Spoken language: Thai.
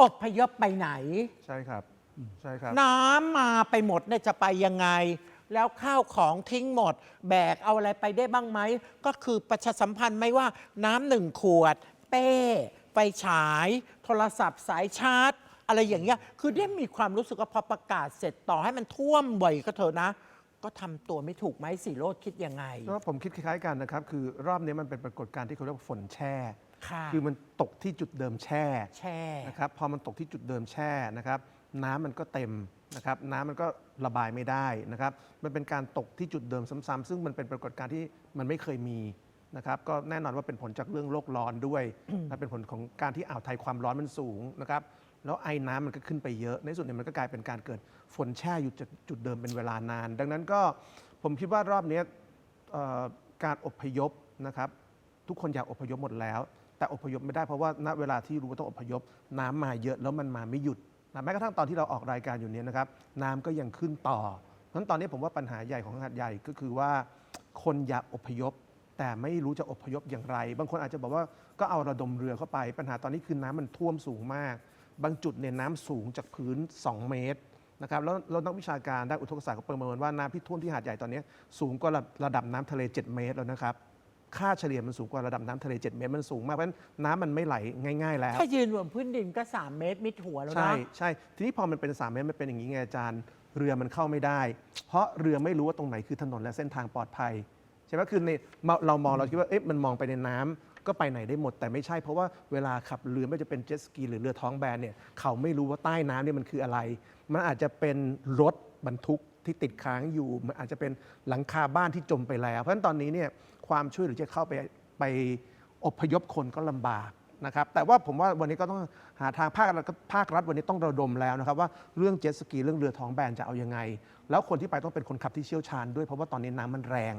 อพยพไปไหน ใช่ครับ ใช่ครับ น้ำมาไปหมดเนี่ยจะไปยังไง แล้วข้าวของทิ้งหมด แบกเอาอะไรไปได้บ้างไหม ก็คือประชาสัมพันธ์ไม่ว่าน้ำหนึ่งขวด เป้ ไฟฉาย โทรศัพท์สายชาร์จ อะไรอย่างเงี้ย คือได้มีความรู้สึกว่าพอประกาศเสร็จต่อให้มันท่วมบ่อยก็เถอะนะ ก็ทำตัวไม่ถูกไหมสีโรดคิดยังไง ก็ผมคิดคล้ายๆกันนะครับ คือรอบนี้มันเป็นปรากฏการณ์ที่เขาเรียกว่าฝนแช่ ค่ะคือมันตกที่จุดเดิมแช่แช่ นะครับพอมันตกที่จุดเดิมแช่นะครับน้ำมันก็เต็มนะครับน้ำมันก็ระบายไม่ได้นะครับมันเป็นการตกที่จุดเดิมซ้ำๆซึ่งมันเป็นปรากฏการณ์ที่มันไม่เคยมีนะครับก็แน่นอนว่าเป็นผลจากเรื่องโลกร้อนด้วยและเป็นผลของการที่อ่าวไทยความร้อนมันสูงนะครับแล้วไอ้น้ำมันก็ขึ้นไปเยอะ ในที่สุดเนี่ยมันก็กลายเป็นการเกิดฝนแช่อยู่จากจุดเดิมเป็นเวลานาน ดังนั้นก็ผมคิดว่ารอบเนี้ยเอ่อการอพยพนะครับ ทุกคนอยากอพยพหมดแล้ว แต่อพยพไม่ได้เพราะว่าณเวลาที่รู้ว่าต้องอพยพ น้ำมาเยอะแล้วมันมาไม่หยุดนะแม้กระทั่งตอนที่เราออกรายการอยู่เนี้ยนะครับ น้ำก็ยังขึ้นต่อ เพราะฉะนั้นตอนนี้ผมว่าปัญหาใหญ่ของหาดใหญ่ก็คือว่า คนอยากอพยพ แต่ไม่รู้จะอพยพอย่างไร บางคนอาจจะบอกว่าก็เอาระดมเรือเข้าไป ปัญหาตอนนี้คือน้ำมันท่วมสูงมาก บางจุดเนี่ยน้ำสูงจากพื้น 2 เมตรนะครับแล้วแล้วนักวิชาการด้านอุทกศาสตร์ก็ประเมินว่าน้ำที่ท่วมที่หาดใหญ่ตอนนี้สูงกว่าระระดับน้ำทะเล 7 เมตรแล้วนะครับ ค่าเฉลี่ยมันสูงกว่าระดับน้ำทะเล 7 เมตรมันสูงมากเพราะฉะนั้นน้ำมันไม่ไหลง่าย ๆ แล้ว ถ้ายืนบนพื้นดินก็ 3 เมตรมิดหัวแล้วใช่นะใช่ทีนี้พอมันเป็น 3 เมตรมันเป็นอย่างนี้ไงอาจารย์ เรือมันเข้าไม่ได้ เพราะเรือไม่รู้ว่าตรงไหนคือถนนและเส้นทางปลอดภัยใช่ไหมคือในเราเรามองเราคิดว่าเอ๊ะมันมองไปในน้ำก็ไปไหนได้หมด แต่ไม่ใช่เพราะว่าเวลาขับเรือไม่ว่าจะเป็นเจ็ตสกีหรือเรือท้องแบนเนี่ยเขาไม่รู้ว่าใต้น้ำเนี่ยมันคืออะไร มันอาจจะเป็นรถบรรทุก ที่ติดค้างอยู่ มันอาจจะเป็นหลังคาบ้านที่จมไปแล้ว เพราะฉะนั้นตอนนี้เนี่ยความช่วยเหลือจะเข้าไปไปอพยพคนก็ลำบากนะครับแต่ว่าผมว่าวันนี้ก็ต้องหาทางภาครัฐภาครัฐวันนี้ต้องระดมแล้วนะครับว่าเรื่องเจ็ตสกีเรื่องเรือท้องแบนจะเอาอยัางไง แล้วคนที่ไปต้องเป็นคนขับที่เชี่ยวชาญด้วยเพราะว่าตอนนี้น้ำมันแรง